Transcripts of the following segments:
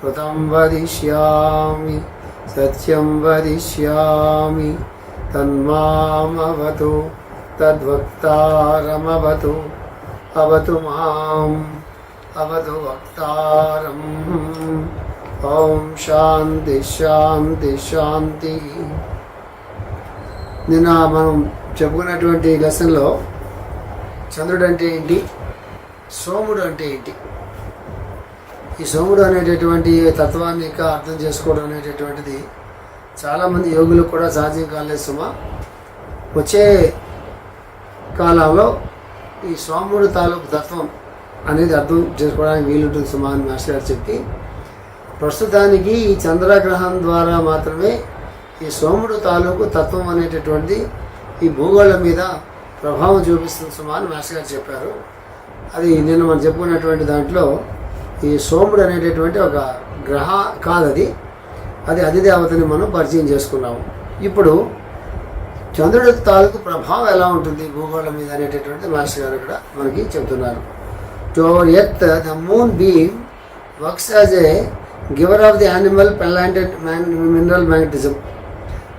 कृतं वदिष्यामि सत्यं वदिष्यामि तन्मामवतु तद्वक्तारमवतु अवतु माम् अवतु वक्तारम् ॐ శాంతి శాంతి శాంతి నిన్న మనం చెప్పుకున్నటువంటి లెసన్లో చంద్రుడు అంటే ఏంటి సోముడు అంటే ఏంటి ఈ సోముడు అనేటటువంటి తత్వాన్ని ఇంకా అర్థం చేసుకోవడం అనేటటువంటిది చాలామంది యోగులకు కూడా సాధ్యం కాలేదు సుమా. వచ్చే కాలంలో ఈ సోముడు తాలూకు తత్వం అనేది అర్థం చేసుకోవడానికి వీలుంటుంది సుమా అని మాస్టర్ గారు చెప్పి. ప్రస్తుతానికి ఈ చంద్రగ్రహం ద్వారా మాత్రమే ఈ సోముడు తాలూకు తత్వం అనేటటువంటిది ఈ భూగోళం మీద ప్రభావం చూపిస్తుంది సుమా అని మాస్టర్ గారు చెప్పారు. అది నిన్న మనం చెప్పుకున్నటువంటి దాంట్లో ఈ సోముడు అనేటటువంటి ఒక గ్రహ కాదు అది అది అధిదేవతని మనం పరిచయం చేసుకున్నాము. ఇప్పుడు చంద్రుడి తాలూకు ప్రభావం ఎలా ఉంటుంది? భూగోళం మీద అనేటటువంటి మాస్టర్ గారు ఇక్కడ మనకి చెప్తున్నారు. To earth the moon beam works as a giver of the animal planted mineral magnetism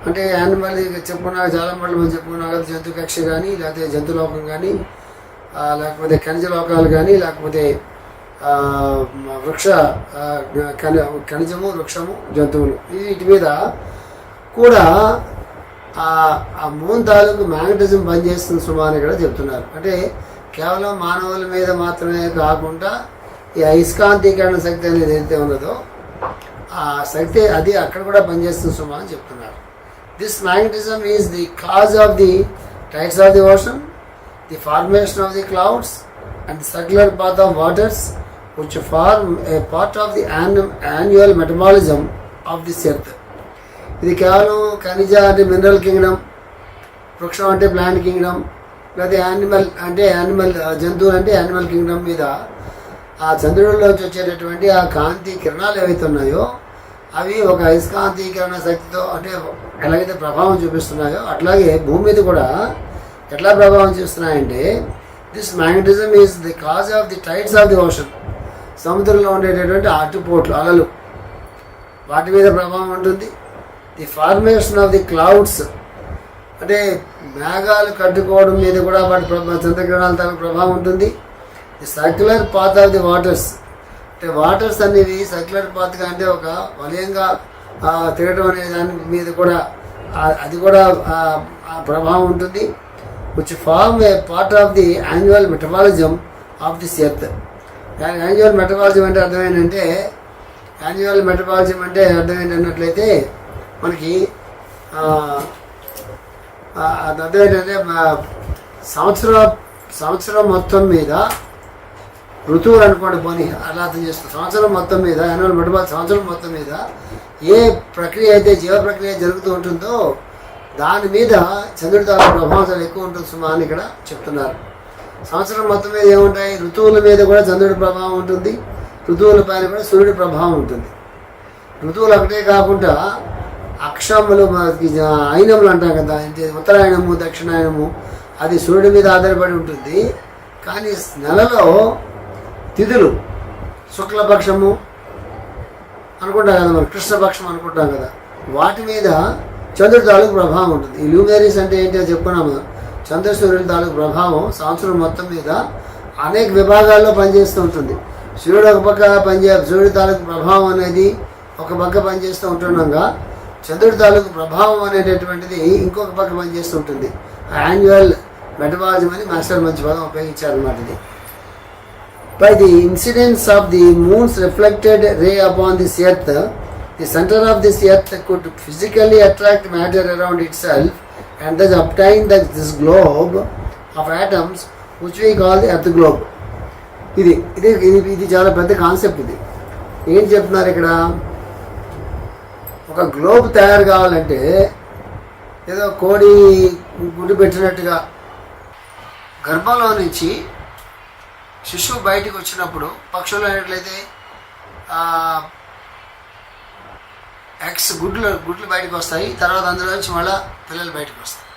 అంటే యానిమల్ చెప్పుకున్నా చాలా మట్లు మనం కదా జంతు కక్ష కానీ లేకపోతే జంతులోకం కానీ లేకపోతే ఖనిజ లోకాలు కానీ లేకపోతే వృక్ష ఖని ఖనిజము వృక్షము జంతువులు. వీటి మీద కూడా ఆ మూన్ తాలూకు మ్యాగ్నటిజం పనిచేస్తుంది సుమారు కూడా చెప్తున్నారు. అంటే కేవలం మానవుల మీద మాత్రమే కాకుండా ఈ అయస్కాంతీకరణ శక్తి అనేది ఏదైతే ఉన్నదో ఆ శక్తి అది అక్కడ కూడా పనిచేస్తుంది సుమా అని చెప్తున్నారు. This magnetism is the cause of the tides of the ocean the formation of the clouds and circular path of waters which form a part of the annual metabolism of this earth ఇది కేవలం ఖనిజ అంటే mineral kingdom వృక్షం అంటే plant kingdom లేదా animal అంటే animal జంతువులు అంటే యానిమల్ కింగ్డమ్ మీద ఆ చంద్రుడిలోంచి వచ్చేటటువంటి ఆ కాంతి కిరణాలు ఏవైతే ఉన్నాయో అవి ఒక అయస్కాంతీకరణ శక్తితో అంటే ఎలాగైతే ప్రభావం చూపిస్తున్నాయో అట్లాగే భూమి మీద కూడా ఎట్లా ప్రభావం చూస్తున్నాయంటే this magnetism is the cause of the tides of the ocean సముద్రంలో ఉండేటటువంటి అటుపోట్లు అలలు. వాటి మీద ప్రభావం ఉంటుంది. The formation of the clouds అంటే మేఘాలు కట్టుకోవడం మీద కూడా వాటి ప్రభావం చంద్రగ్రహణాల తాలూకు ప్రభావం ఉంటుంది. The circular path of the waters అంటే వాటర్స్ అనేవి సర్క్యులర్ పాత్గా అంటే ఒక వలయంగా తిరగడం అనే దాని మీద కూడా అది కూడా ప్రభావం ఉంటుంది. Which form a part of the annual metabolism of this earth annual metabolism అంటే అర్థమైందంటే ఏంటంటే యాన్యువల్ మెటబాలిజం అంటే అర్థమైంది అన్నట్లయితే మనకి అది అర్థమైందంటే సంవత్సరం సంవత్సరం మొత్తం మీద ఋతువులు అనుకోండి పోనీ అలా అర్థం చేసుకో సంవత్సరం మొత్తం మీద యాన్యువల్ మెటబాల్ సంవత్సరం మొత్తం మీద ఏ ప్రక్రియ అయితే జీవ ప్రక్రియ జరుగుతూ ఉంటుందో దాని మీద చంద్రుడి తాలూకు ప్రభావం చాలా ఎక్కువ ఉంటుంది సుమా అని ఇక్కడ చెప్తున్నారు. సంవత్సరం మొత్తం మీద ఏముంటాయి? ఋతువుల మీద కూడా చంద్రుడి ప్రభావం ఉంటుంది. ఋతువుల పైన కూడా సూర్యుడి ప్రభావం ఉంటుంది. ఋతువులు ఒకటే కాకుండా అక్షములు మనకి అయినములు అంటాం కదా అంటే ఉత్తరాయణము దక్షిణాయనము అది సూర్యుడి మీద ఆధారపడి ఉంటుంది. కానీ నెలలో తిథులు శుక్లపక్షము అనుకుంటాం కదా మనం కృష్ణపక్షం అనుకుంటాం కదా వాటి మీద చంద్రుడి తాలూకు ప్రభావం ఉంటుంది. ఈ లూమేరీస్ అంటే ఏంటో చెప్పుకున్నాము? చంద్ర సూర్యుడి తాలూకు ప్రభావం సంవత్సరం మొత్తం మీద అనేక విభాగాల్లో పనిచేస్తూ ఉంటుంది. సూర్యుడు ఒక పక్క పనిచే సూర్యుడి తాలూకు ప్రభావం అనేది ఒక పక్క పనిచేస్తూ ఉంటుండగా చంద్రుడి తాలూకు ప్రభావం అనేటటువంటిది ఇంకొక పక్క పనిచేస్తూ ఉంటుంది. యాన్యువల్ మెటబాలిజం అని మాస్టర్ మంచి పదం ఉపయోగించారన్నమాట ఇది. By the incidence of the moon's reflected ray upon this earth the centre of this earth could physically attract matter around itself and thus obtain the, this globe of atoms which we call the earth globe. ఇది ఇది ఇది ఇది చాలా పెద్ద concept ఇది ఏం చెప్తున్నారు ఇక్కడ ఒక గ్లోబ్ తయారు కావాలంటే ఏదో కోడి గుడ్డు పెట్టినట్టుగా గర్భంలో నుంచి శిశువు బయటికి వచ్చినప్పుడు పక్షులు అయినట్లయితే ఎగ్స్ గుడ్లు గుడ్లు బయటకు వస్తాయి. తర్వాత అందులో నుంచి మళ్ళీ పిల్లలు బయటకు వస్తాయి.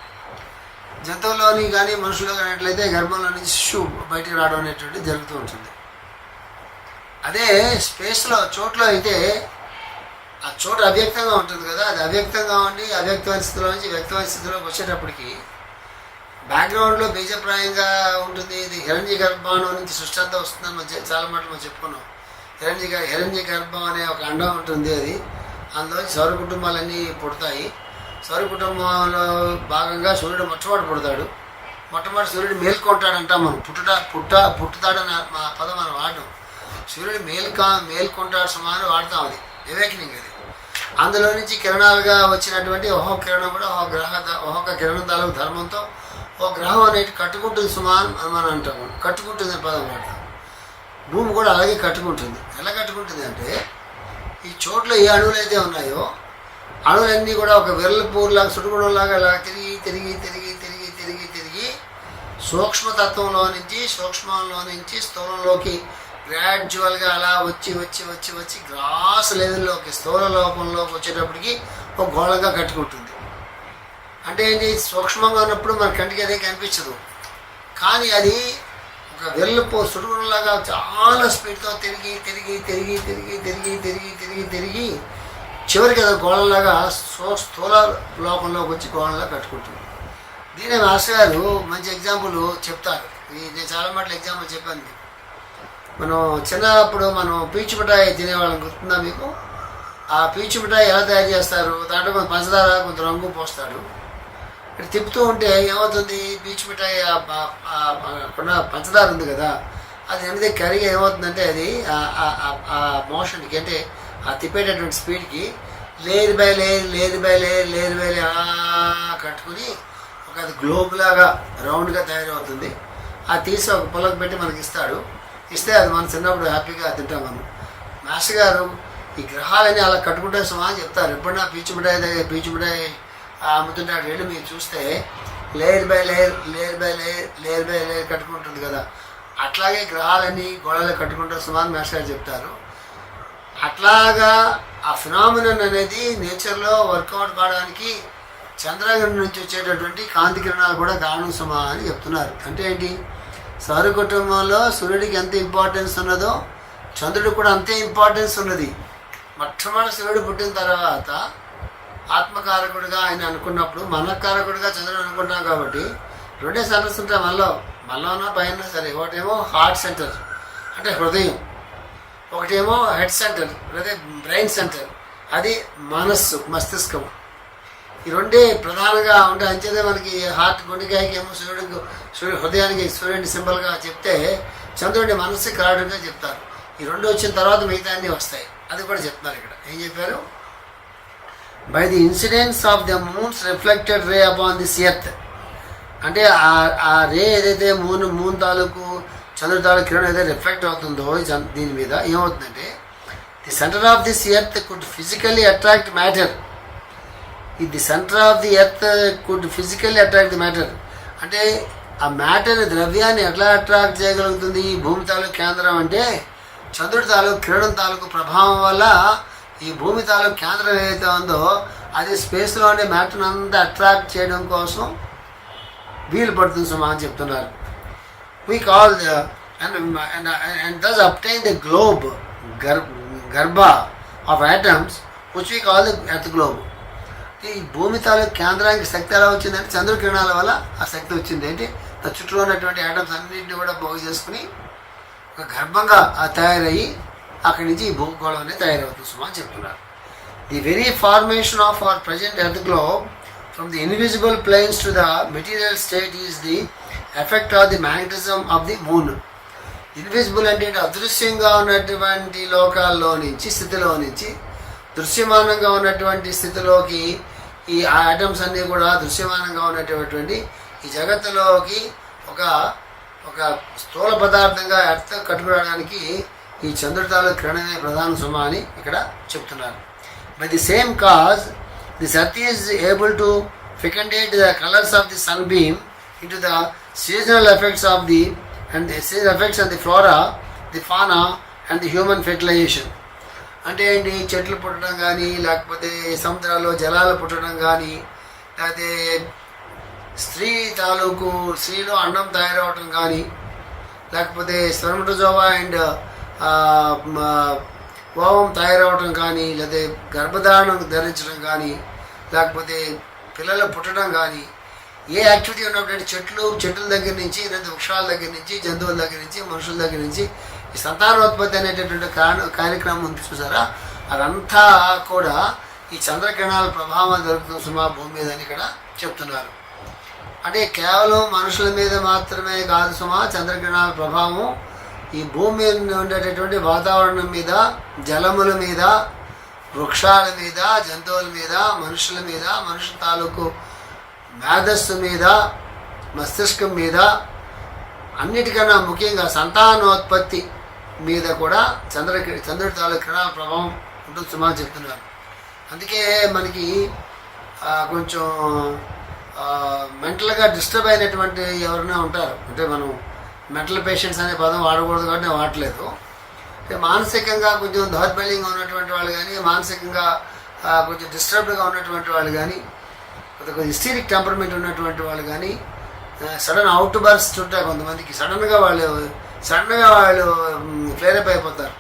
జంతువులోని కానీ మనుషుల్లో కానిట్లయితే గర్భంలో నుంచి శిశువు బయటకు రావడం అనేటువంటిది జరుగుతూ ఉంటుంది. అదే స్పేస్లో చోట్ల అయితే ఆ చోటు అవ్యక్తంగా ఉంటుంది కదా. అది అవ్యక్తంగా ఉండి అవ్యక్తమైన స్థితిలో నుంచి వ్యక్తమైన స్థితిలోకి వచ్చేటప్పటికి బ్యాక్గ్రౌండ్లో బీజప్రాయంగా ఉంటుంది. ఇది హిరణ్య గర్భం నుంచి సృష్టి అంతా వస్తుందని చాలా మాటలు మనం చెప్పుకున్నాం. హిరణ్య గ- హిరణ్య గర్భం అనే ఒక అండం ఉంటుంది అది. అందులో సౌర కుటుంబాలన్నీ పుడతాయి. సౌర కుటుంబంలో భాగంగా సూర్యుడు మొట్టమొదటి పుడతాడు. మొట్టమొదటి సూర్యుడు మేల్కొంటాడంటాం మనం. పుట్టుట పుట్ట పుట్టుతాడని మా పదం మనం వాడడం. సూర్యుడు మేల్కా మేల్కొంటాడు సమానం వాడతాం అది. వివేకనింగ్ అది. అందులో నుంచి కిరణాలుగా వచ్చినటువంటి ఒహో కిరణం కూడా ఒక గ్రహ ఒక్కొక్క కిరణం తాలూకు ధర్మంతో ఒక గ్రహం అనేది కట్టుకుంటుంది సుమాన్ అని మనం అంటాము కట్టుకుంటుంది పదం వాడతాం. భూమి కూడా అలాగే కట్టుకుంటుంది. ఎలా కట్టుకుంటుంది అంటే ఈ చోట్ల ఏ అణువులు అయితే ఉన్నాయో అణువులన్నీ కూడా ఒక విరలపూర్లాగా సుడుగుణంలాగా ఇలా తిరిగి తిరిగి తిరిగి తిరిగి తిరిగి తిరిగి సూక్ష్మతత్వంలో నుంచి సూక్ష్మంలో నుంచి స్థూలంలోకి గ్రాడ్యువల్గా అలా వచ్చి వచ్చి వచ్చి వచ్చి గ్రాస్ లెవెల్లోకి స్థూల లోపంలోకి వచ్చేటప్పటికి ఒక గోళంగా కట్టుకుంటుంది. అంటే ఏంటి? సూక్ష్మంగా ఉన్నప్పుడు మన కంటికి అదే కనిపించదు. కానీ అది ఒక వెల్లపో సుడుగులాగా చాలా స్పీడ్తో తిరిగి తిరిగి తిరిగి తిరిగి తిరిగి తిరిగి తిరిగి తిరిగి చివరికి అది గోళంలాగా సో స్థూల లోకంలోకి వచ్చి గోళంలా కట్టుకుంటుంది. దీని మాస్టర్ గారు మంచి ఎగ్జాంపుల్ చెప్తారు. ఇది నేను చాలా మాటలు ఎగ్జాంపుల్ చెప్పాను మనం చిన్నప్పుడు మనం పీచు మిఠాయి తినేవాళ్ళం. గుర్తుందా మీకు? ఆ పీచు మిఠాయి ఎలా తయారు చేస్తారు? దాంట్లో కొంత పంచదార కొంత రంగు పోస్తాడు ఇక్కడ తిప్పుతూ ఉంటే ఏమవుతుంది? పీచు మిఠాయి అక్కడ పంచదార ఉంది కదా అది అనేది కరిగి ఏమవుతుందంటే అది ఆ- మోషన్కి అంటే ఆ తిప్పేటటువంటి స్పీడ్కి లేయర్ బై లేదు layer by layer layer by layer కట్టుకుని ఒక అది గ్లోబ్ లాగా రౌండ్గా తయారవుతుంది. అది తీసి ఒక పొలకు పెట్టి మనకి ఇస్తాడు. ఇస్తే అది మనం చిన్నప్పుడు హ్యాపీగా తింటాం మనం. మాస్టర్ గారు ఈ గ్రహాలని అలా కట్టుకుంటే సుమా అని చెప్తారు. ఎప్పుడన్నా పీచు మిఠాయి పీచు మిఠాయి అమ్ముతున్నాడు వెళ్ళి మీరు చూస్తే layer by layer layer by layer layer by layer కట్టుకుంటుంది కదా. అట్లాగే గ్రహాలన్నీ గోడలు కట్టుకుంటారు సుమా అని మాస్టర్ చెప్తారు. అట్లాగా ఆ ఫినామినన్ అనేది నేచర్లో వర్కౌట్ కావడానికి చంద్రగ్రహణం నుంచి వచ్చేటటువంటి కాంతి కిరణాలు కూడా కారణం సుమా అని చెప్తున్నారు. అంటే ఏంటి? సౌర కుటుంబంలో సూర్యుడికి ఎంత ఇంపార్టెన్స్ ఉన్నదో చంద్రుడికి కూడా అంతే ఇంపార్టెన్స్ ఉన్నది. మొట్టమొదటి సూర్యుడు పుట్టిన తర్వాత ఆత్మకారకుడిగా ఆయన అనుకున్నప్పుడు మనకారకుడిగా చంద్రుడు అనుకున్నాం కాబట్టి రెండే సెంటర్స్ ఉంటాయి మనలో. మనలోనా పైన సరే. ఒకటేమో హార్ట్ సెంటర్ అంటే హృదయం. ఒకటేమో హెడ్ సెంటర్ లేదా బ్రెయిన్ సెంటర్ అది మనస్సు మస్తిష్కం ఈ రెండే ప్రధానంగా ఉంటే అంచేదే మనకి హార్ట్ గుండెకాయకి ఏమో సూర్యుడికి సూర్యుడు హృదయానికి సూర్యుడిని సింబల్గా చెప్తే చంద్రుడి మనస్సు కారణంగా చెప్తారు. ఈ రెండు వచ్చిన తర్వాత మిగతా అన్నీ వస్తాయి. అది కూడా చెప్తున్నారు ఇక్కడ. ఏం చెప్పారు? By the incidence of the moon's reflected ray upon this earth అంటే ఆ- ఆ రే ఏదైతే మూన్ మూన్ తాలూకు చంద్రుడి తాలూకు కిరణం ఏదైతే రిఫ్లెక్ట్ అవుతుందో దీని మీద ఏమవుతుందంటే the centre of this earth could physically attract matter the centre of the earth could physically attract the matter అంటే ఆ మ్యాటర్ ద్రవ్యాన్ని ఎట్లా అట్రాక్ట్ చేయగలుగుతుంది? ఈ భూమి తాలూకు కేంద్రం అంటే చంద్రుడి తాలూకు కిరణం తాలూకు ప్రభావం వల్ల ఈ భూమి తాలూకు కేంద్రం ఏదైతే ఉందో అది స్పేస్లో ఉండే మ్యాటర్ని అంతా అట్రాక్ట్ చేయడం కోసం వీలు పడుతుంది సుమా అని చెప్తున్నారు. We call and thus obtain the globe గర్ garbha of atoms garbha of atoms the we globe ఈ భూమి తాలూకు కేంద్రానికి శక్తి ఎలా వచ్చిందంటే చంద్రకిరణాల వల్ల ఆ శక్తి వచ్చింది. ఏంటి? చుట్టూ ఉన్నటువంటి ఐటమ్స్ అన్నింటినీ కూడా బాగు చేసుకుని ఒక గర్భంగా ఆ తయారయ్యి అక్కడి నుంచి ఈ భూగోళం అనేది తయారవుతుంది. సుమా అని చెప్తున్నారు. The very formation of our present earth globe from the invisible planes to the material state is the effect of the magnetism of the moon invisible అంటే అదృశ్యంగా ఉన్నటువంటి లోకాల్లో నుంచి స్థితిలో నుంచి దృశ్యమానంగా ఉన్నటువంటి స్థితిలోకి ఈ ఐటమ్స్ అన్నీ కూడా దృశ్యమానంగా ఉన్నటువంటి ఈ జగత్తులోకి ఒక ఒక స్థూల పదార్థంగా ఎర్త్ కట్టుకోవడానికి ఈ చంద్రతాల కిరణమే ప్రధాన సుమ అని ఇక్కడ చెప్తున్నారు. By the same cause the sat is able to fecundate the colours of the sun beam into the seasonal effects of the and the seasonal effects of the flora the fauna and the human fertilisation అంటే ఏంటి? చెట్లు పుట్టడం కానీ లేకపోతే సముద్రాల్లో జలాలు పుట్టడం కానీ లేకపోతే స్త్రీ తాలూకు స్త్రీలో అన్నం తయారవటం కానీ లేకపోతే స్పెర్మటోజోవా అండ్ ఓవం తయారవటం కానీ లేదా గర్భధారణం ధరించడం కానీ లేకపోతే పిల్లలు పుట్టడం కానీ ఏ యాక్టివిటీ ఉన్నప్పుడు చెట్లు చెట్ల దగ్గర నుంచి లేదా వృక్షాల దగ్గర నుంచి జంతువుల దగ్గర నుంచి మనుషుల దగ్గర నుంచి ఈ సంతానోత్పత్తి అనేటటువంటి కారణ కార్యక్రమం ఉంది చూసారా? అదంతా కూడా ఈ చంద్రకిరణాల ప్రభావం జరుగుతుంది సుమా భూమి మీద అని ఇక్కడ చెప్తున్నారు. అంటే కేవలం మనుషుల మీద మాత్రమే కాదు సుమా చంద్రకిరణాల ప్రభావం ఈ భూమి మీద ఉండేటటువంటి వాతావరణం మీద జలముల మీద వృక్షాల మీద జంతువుల మీద మనుషుల మీద మనుషుల తాలూకు మేధస్సు మీద మస్తిష్కం మీద అన్నిటికన్నా ముఖ్యంగా సంతానోత్పత్తి మీద కూడా చంద్ర చంద్రుడి తాలూకు కిరణాల ప్రభావం ఉంటుంది సుమా చెప్తున్నారు. అందుకే మనకి కొంచెం మెంటల్గా డిస్టర్బ్ అయినటువంటి ఎవరైనా ఉంటారు. అంటే మనం మెంటల్ పేషెంట్స్ అనే పదం వాడకూడదు కాబట్టి నేను వాడలేదు మానసికంగా కొంచెం దౌర్బల్యంగా ఉన్నటువంటి వాళ్ళు కానీ మానసికంగా కొంచెం డిస్టర్బ్డ్గా ఉన్నటువంటి వాళ్ళు కానీ కొంత కొంచెం హిస్టీరిక్ టెంపర్మెంట్ ఉన్నటువంటి వాళ్ళు కానీ సడన్ అవుట్ బర్స్ట్ ఉంటాయి కొంతమందికి. సడన్గా వాళ్ళు సడన్గా వాళ్ళు ఫ్లేరప్ అయిపోతారు.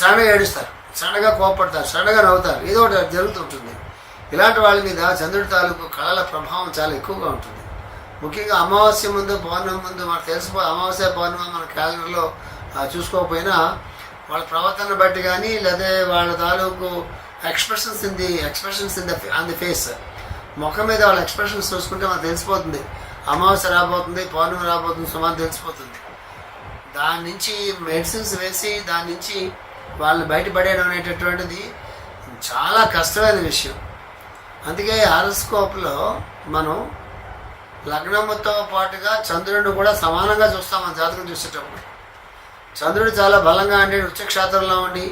సడన్గా ఏడుస్తారు. సడన్గా కోపడతారు సడన్గా నవ్వుతారు. ఏదో ఒకటి జరుగుతుంటుంది ఇలాంటి వాళ్ళ మీద చంద్రుడి తాలూకు కళల ప్రభావం చాలా ఎక్కువగా ఉంటుంది. ముఖ్యంగా అమావాస్య ముందు పౌర్ణమి ముందు మనకు తెలిసిపో అమావాస్య పౌర్ణమి మన క్యాలెండర్లో చూసుకోకపోయినా వాళ్ళ ప్రవర్తన బట్టి కానీ లేదా వాళ్ళ తాలూకు expressions in the expressions in the on the face ముఖం మీద వాళ్ళ ఎక్స్ప్రెషన్స్ చూసుకుంటే మనకు తెలిసిపోతుంది. అమావాస్య రాబోతుంది పౌర్ణమి రాబోతుంది సుమారు తెలిసిపోతుంది. దాని నుంచి మెడిసిన్స్ వేసి దాని నుంచి వాళ్ళని బయటపడేయడం అనేటటువంటిది చాలా కష్టమైన విషయం. అందుకే హారోస్కోప్లో మనం లగ్నముతో పాటుగా చంద్రుడిని కూడా సమానంగా చూస్తాం మన జాతకం చూసేటప్పుడు. చంద్రుడు చాలా బలంగా ఉండి వృక్షక్షేత్రంలో ఉండి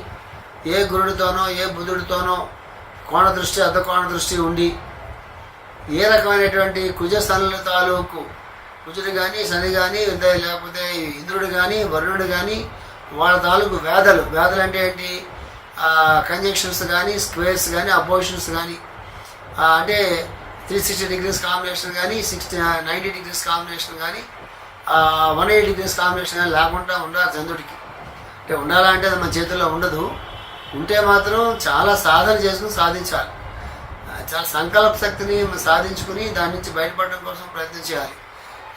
ఏ గురుడితోనో ఏ బుధుడితోనో కోణ దృష్టి అర్ధ కోణ దృష్టి ఉండి ఏ రకమైనటువంటి కుజ సనుల తాలూకు కుజుడు కానీ శని కానీ లేకపోతే ఇంద్రుడు కానీ వరుణుడు కానీ వాళ్ళ తాలూకు వేదలు వేదలు అంటే ఏంటి? కంజంక్షన్స్ కానీ స్క్వేర్స్ కానీ అపోజిషన్స్ కానీ అంటే త్రీ సిక్స్టీ డిగ్రీస్ కాంబినేషన్ కానీ సిక్స్టీ నైంటీ డిగ్రీస్ కాంబినేషన్ కానీ వన్ ఎయిటీ డిగ్రీస్ కాంబినేషన్ కానీ లేకుండా ఉండాలి చంద్రుడికి. అంటే ఉండాలంటే అది మన చేతుల్లో ఉండదు. ఉంటే మాత్రం చాలా సాధన చేసుకుని సాధించాలి. చాలా సంకల్ప శక్తిని సాధించుకుని దాని నుంచి బయటపడడం కోసం ప్రయత్నం చేయాలి.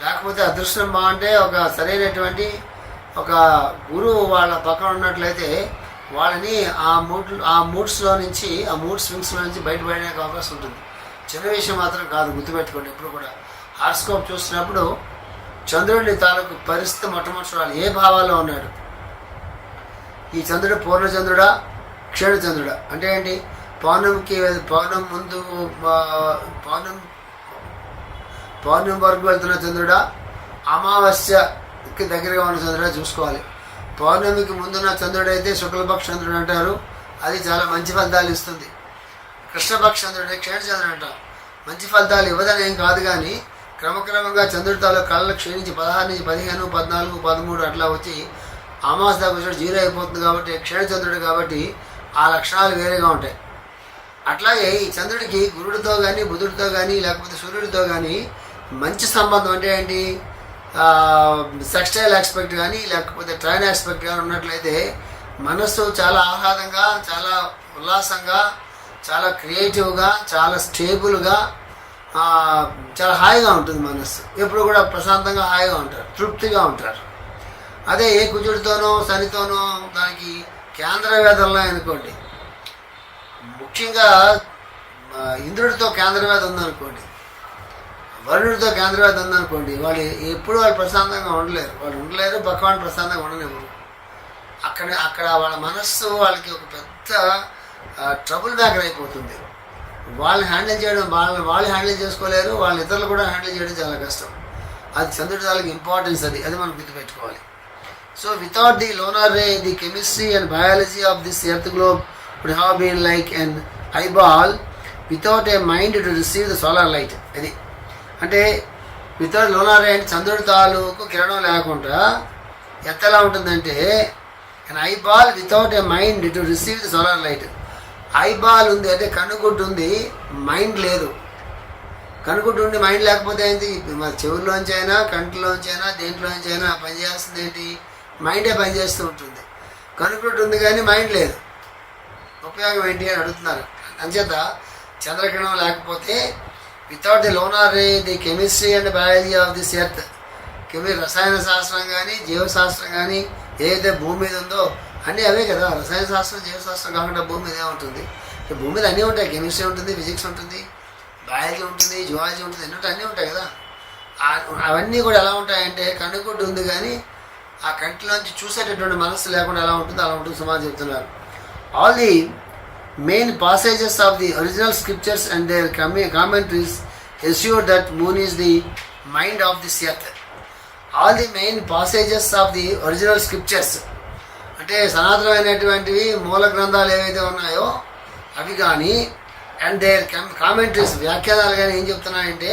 లేకపోతే అదృష్టం బాగుంటే ఒక సరైనటువంటి ఒక గురువు వాళ్ళ పక్కన ఉన్నట్లయితే వాళ్ళని ఆ మూడ్ ఆ మూడ్స్లో నుంచి ఆ మూడ్ స్వింగ్స్లో నుంచి బయటపడడానికి అవకాశం ఉంటుంది. చిన్న విషయం మాత్రం కాదు గుర్తుపెట్టుకోండి. ఎప్పుడు కూడా హార్స్కోప్ చూసినప్పుడు చంద్రుడిని తాలూకు పరిస్థితి మొట్టమొదటి ఏ భావాల్లో ఉన్నాడు? ఈ చంద్రుడు పూర్ణచంద్రుడా? క్షీణచంద్రుడా అంటే ఏంటి? పౌర్ణమికి పౌర్ణం ముందు ఆ, పౌర్ణం పౌర్ణమి వరకు వెళ్తున్న చంద్రుడా? అమావాస్యకి దగ్గరగా ఉన్న చంద్రుడా చూసుకోవాలి. పౌర్ణమికి ముందున్న చంద్రుడు అయితే శుక్లపక్ష చంద్రుడు అంటారు. అది చాలా మంచి ఫలితాలు ఇస్తుంది. కృష్ణపక్ష చంద్రుడు క్షీణచంద్రుడు మంచి ఫలితాలు ఇవ్వదని ఏం కాదు కానీ క్రమక్రమంగా చంద్రుడి తాలూకు క్షీణించి పదహారు నుంచి పదిహేను పద్నాలుగు పదమూడు అట్లా వచ్చి అమాస దాకా జీరో అయిపోతుంది కాబట్టి క్షీణచంద్రుడు కాబట్టి ఆ లక్షణాలు వేరేగా ఉంటాయి. అట్లాగే ఈ చంద్రుడికి గురుడితో కానీ బుధుడితో కానీ లేకపోతే సూర్యుడితో కానీ మంచి సంబంధం అంటే ఏంటి? సెక్స్టైల్ ఆస్పెక్ట్ కానీ లేకపోతే ట్రైన్ ఆస్పెక్ట్ కానీ ఉన్నట్లయితే మనస్సు చాలా ఆహ్లాదంగా చాలా ఉల్లాసంగా చాలా క్రియేటివ్గా చాలా స్టేబుల్గా చాలా హాయిగా ఉంటుంది మనస్సు ఎప్పుడు కూడా ప్రశాంతంగా హాయిగా ఉంటారు తృప్తిగా ఉంటారు. అదే ఏ కుజుడితోనో శనితోనో దానికి కేంద్ర వేదనలో అనుకోండి. ముఖ్యంగా ఇంద్రుడితో ఇంద్రుడితో కేంద్రవేద ఉందనుకోండి. వరుణుడితో కేంద్రవేద ఉందనుకోండి వాళ్ళు ఎప్పుడు వాళ్ళు ప్రశాంతంగా ఉండలేరు. వాళ్ళు ఉండలేరు భగవాన్ ప్రశాంతంగా ఉండనివ్వరు అక్కడ అక్కడ వాళ్ళ మనస్సు వాళ్ళకి ఒక పెద్ద ట్రబుల్ బ్యాకర్ అయిపోతుంది. వాళ్ళని హ్యాండిల్ చేయడం వాళ్ళని వాళ్ళు హ్యాండిల్ చేసుకోలేరు వాళ్ళ ఇతరులు కూడా హ్యాండిల్ చేయడం చాలా కష్టం. అది చంద్రుడి ఇంపార్టెన్స్ అది అది మనం గుర్తుపెట్టుకోవాలి. So without the lunar ray the chemistry and biology of this earth globe would have like like eye eyeball without a mind to receive the solar light ఇది అంటే వితౌట్ లోనార్ అంటే చంద్రుడి తాలూకు కిరణం లేకుండా ఎత్తలా ఉంటుందంటే an eyeball without a mind to receive the solar light eyeball ఉంది అంటే కనుగుడ్డు ఉంది మైండ్ లేదు. కనుగుడ్డు ఉండి మైండ్ లేకపోతే ఏంటి మన చెవుల్లోంచి అయినా కంటిలోంచి అయినా దేంట్లోంచి అయినా పనిచేస్తుంది ఏంటి? మైండే పనిచేస్తూ ఉంటుంది. కనుగుడ్డు ఉంది కానీ మైండ్ లేదు. ఉపయోగం ఏంటి అని అడుగుతున్నారు. అంచేత చంద్రగ్రహణం లేకపోతే without the lunar ray the chemistry and biology of this earth కెమి రసాయన శాస్త్రం కానీ జీవశాస్త్రం కానీ ఏదైతే భూమి మీద ఉందో అన్నీ అవే కదా. రసాయన శాస్త్రం జీవశాస్త్రం కాకుండా భూమి మీద ఉంటుంది? భూమి మీద అన్నీ ఉంటాయి. కెమిస్ట్రీ ఉంటుంది ఫిజిక్స్ ఉంటుంది బయాలజీ ఉంటుంది జువాలజీ ఉంటుంది. ఎన్ని ఉంటాయి అన్నీ ఉంటాయి కదా. అవన్నీ కూడా ఎలా ఉంటాయంటే కనుగుడ్డు ఉంది కానీ ఆ కంటిలోంచి చూసేటటువంటి మనసు లేకుండా ఎలా ఉంటుందో అలా ఉంటుంది సమాజం చెప్తున్నారు. All the main passages of the original scriptures and their commentaries assure that moon is the mind of this earth all the main passages of the original scriptures అంటే సనాతనమైనటువంటివి మూల గ్రంథాలు ఏవైతే ఉన్నాయో అవి కానీ అండ్ దేర్ కామెంటరీస్ వ్యాఖ్యానాలు కానీ ఏం చెప్తున్నాయంటే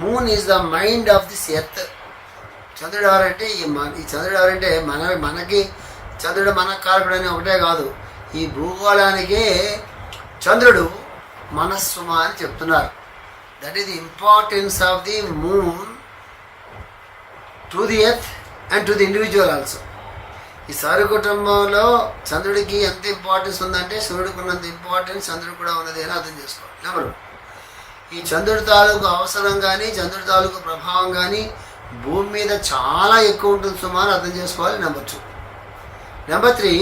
moon is the mind of this earth చంద్రుడు ఎవరంటే ఈ మన ఈ చంద్రుడు ఎవరంటే మన మనకి చంద్రుడు మన కారకుడు అని ఒకటే కాదు ఈ భూగోళానికే చంద్రుడు మనస్సుమ అని చెప్తున్నారు. That is the importance of the moon to the earth and to the individual also ఈ సౌర కుటుంబంలో చంద్రుడికి ఎంత ఇంపార్టెన్స్ ఉందంటే సూర్యుడికి ఉన్నంత ఇంపార్టెన్స్ చంద్రుడు కూడా ఉన్నది అని అర్థం చేసుకోవాలి నెంబర్ ఈ చంద్రుడి తాలూకు అవసరం కానీ చంద్రుడి తాలూకు ప్రభావం కానీ భూమి మీద చాలా ఎక్కువ ఉంటుంది సుమారు అర్థం చేసుకోవాలి. నెంబర్ టూ నెంబర్ త్రీ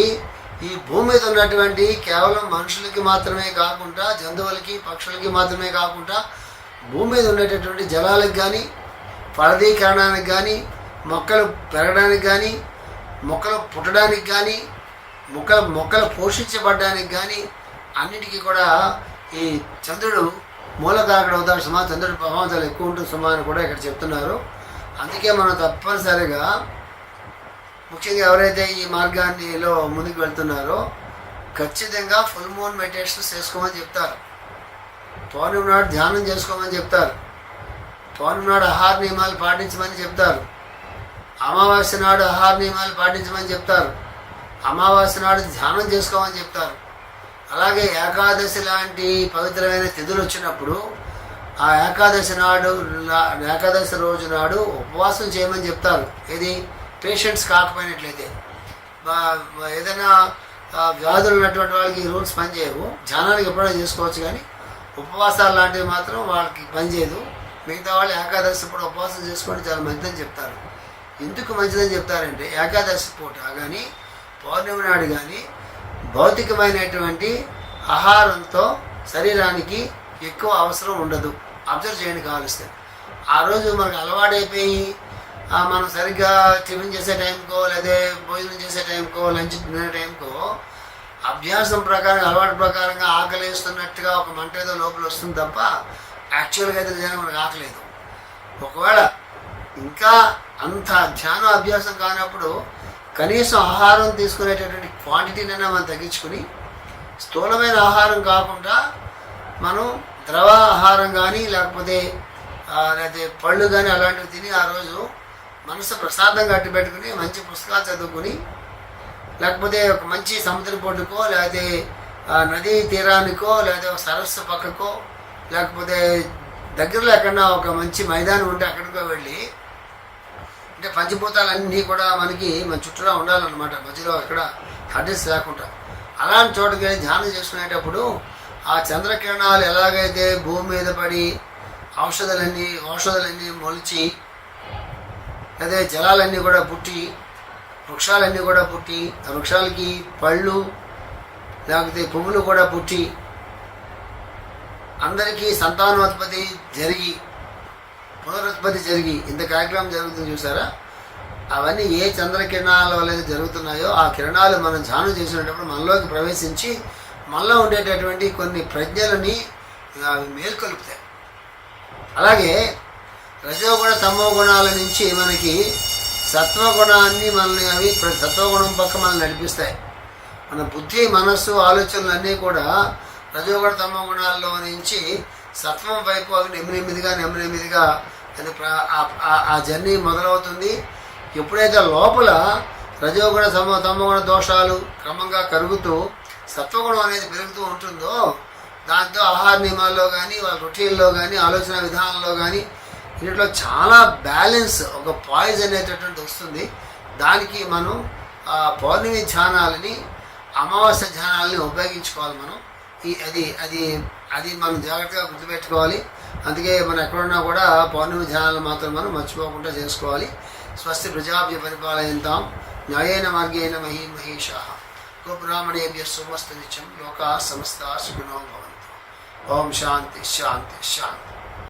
ఈ భూమి మీద ఉన్నటువంటి కేవలం మనుషులకి మాత్రమే కాకుండా జంతువులకి పక్షులకి మాత్రమే కాకుండా భూమి మీద ఉండేటటువంటి జలాలకు కానీ ఫలదీకరణానికి కానీ మొక్కలు పెరగడానికి కానీ మొక్కలు పుట్టడానికి కానీ మొక్కలు మొక్కలు పోషించబడడానికి కానీ అన్నిటికీ కూడా ఈ చంద్రుడు మూలకారకుడు అవుతాడు. సుమా చంద్రుడి ప్రభావం చాలా ఎక్కువ ఉంటుంది సుమా అని కూడా ఇక్కడ చెప్తున్నారు. అందుకే మనం తప్పనిసరిగా ముఖ్యంగా ఎవరైతే ఈ మార్గాన్నిలో ముందుకు వెళ్తున్నారో ఖచ్చితంగా ఫుల్ మూన్ మెడిటేషన్స్ చేసుకోమని చెప్తారు. పౌర్ణమి నాడు ధ్యానం చేసుకోమని చెప్తారు. పౌర్ణమి నాడు ఆహార నియమాలు పాటించమని చెప్తారు. అమావాస్య నాడు ఆహార నియమాలు పాటించమని చెప్తారు. అమావాస్య నాడు ధ్యానం చేసుకోమని చెప్తారు. అలాగే ఏకాదశి లాంటి పవిత్రమైన తిథులు వచ్చినప్పుడు ఆ ఏకాదశి నాడు ఏకాదశి రోజు నాడు ఉపవాసం చేయమని చెప్తారు. ఇది పేషెంట్స్ కాకపోయినట్లయితే. ఏదైనా వ్యాధులు ఉన్నటువంటి వాళ్ళకి ఈ రూల్స్ పనిచేయవు ధ్యానానికి ఎప్పుడైనా చేసుకోవచ్చు కానీ ఉపవాసాలు లాంటివి మాత్రం వాళ్ళకి పనిచేయదు మిగతా వాళ్ళు ఏకాదశి కూడా ఉపవాసం చేసుకోండి చాలా మంచిదని చెప్తారు. ఎందుకు మంచిదని చెప్తారంటే ఏకాదశి పూట కానీ పౌర్ణమి నాడు కానీ భౌతికమైనటువంటి ఆహారంతో శరీరానికి ఎక్కువ అవసరం ఉండదు. అబ్జర్వ్ చేయండి కావలిస్తే. ఆ రోజు మనకు అలవాటైపోయి మనం సరిగ్గా టిఫిన్ చేసే టైంకో లేదా భోజనం చేసే టైంకో లంచ్ తినే టైంకో అభ్యాసం ప్రకారం అలవాటు ప్రకారంగా ఆకలి వేస్తున్నట్టుగా ఒక మంట ఏదో లోపల వస్తుంది తప్ప యాక్చువల్గా అయితే నిజంగా మనకు ఆకలేదు. ఒకవేళ ఇంకా అంత ధ్యాన అభ్యాసం కానప్పుడు కనీసం ఆహారం తీసుకునేటటువంటి క్వాంటిటీనైనా మనం తగ్గించుకుని స్థూలమైన ఆహారం కాకుండా మనం ద్రవ ఆహారం కానీ లేకపోతే లేకపోతే పళ్ళు కానీ అలాంటివి తిని ఆ రోజు మనసు ప్రసాదంగా అట్టు పెట్టుకుని మంచి పుస్తకాలు చదువుకుని లేకపోతే ఒక మంచి సముద్ర పొడ్డుకో లేకపోతే నదీ తీరానికో లేకపోతే ఒక సరస్సు పక్కకో లేకపోతే దగ్గరలో ఎక్కడన్నా ఒక మంచి మైదానం ఉంటే అక్కడికో వెళ్ళి అంటే పంచభూతాలన్నీ కూడా మనకి మన చుట్టూరా ఉండాలన్నమాట. మధ్యలో ఎక్కడ హడ్డెస్ లేకుండా. అలాంటి చోటుకి వెళ్ళి ధ్యానం చేసుకునేటప్పుడు ఆ చంద్రకిరణాలు ఎలాగైతే భూమి మీద పడి ఔషధాలన్నీ ఔషధాలన్నీ మొలిచి అదే జలాలన్నీ కూడా పుట్టి వృక్షాలన్నీ కూడా పుట్టి ఆ వృక్షాలకి పళ్ళు లేకపోతే పువ్వులు కూడా పుట్టి అందరికీ సంతానోత్పత్తి జరిగి పునరుత్పత్తి జరిగి ఇంత కార్యక్రమం జరుగుతుంది చూసారా? అవన్నీ ఏ చంద్రకిరణాల వల్ల జరుగుతున్నాయో ఆ కిరణాలు మనం ధ్యానం చేసినప్పుడు మనలోకి ప్రవేశించి మనలో ఉండేటటువంటి కొన్ని ప్రజ్ఞలని అవి మేల్కొలుపుతాయి. అలాగే రజోగుణ తమో గుణాల నుంచి మనకి సత్వగుణాన్ని మనల్ని అవి సత్వగుణం పక్క మనల్ని నడిపిస్తాయి. మన బుద్ధి మనస్సు ఆలోచనలు అన్నీ కూడా రజోగుణ తమ గుణాల్లో నుంచి సత్వం వైపు అవి నెమ్మది నెమ్మదిగా నెమ్మది నెమ్మదిగా అది ఆ- జర్నీ మొదలవుతుంది. ఎప్పుడైతే లోపల రజోగుణ తమ తమగుణ దోషాలు క్రమంగా కరుగుతూ సత్వగుణం అనేది పెరుగుతూ ఉంటుందో దాంతో ఆహార నియమాల్లో కానీ వాళ్ళ రొటీన్లో కానీ ఆలోచన విధానంలో కానీ వీటిలో చాలా బ్యాలెన్స్ ఒక పాయిజ్ అనేటటువంటి వస్తుంది. దానికి మనం ఆ పౌర్ణమి ధ్యానాలని అమావాస్య ధ్యానాలని ఉపయోగించుకోవాలి మనం. ఈ అది అది అది మనం జాగ్రత్తగా గుర్తుపెట్టుకోవాలి. అందుకే మనం ఎక్కడున్నా కూడా పౌర్ణమి ధ్యానాలు మాత్రం మనం మర్చిపోకుండా చేసుకోవాలి. స్వస్తి ప్రజాభ్య పరిపాలయంతాం. న్యాయేన మార్గేణ మహీ మహేష. గోబ్రాహ్మణేభ్య సోమస్తు నిత్యం లోకా సమస్త సుఖినో భవంతు. ఓం శాంతి శాంతి శాంతి.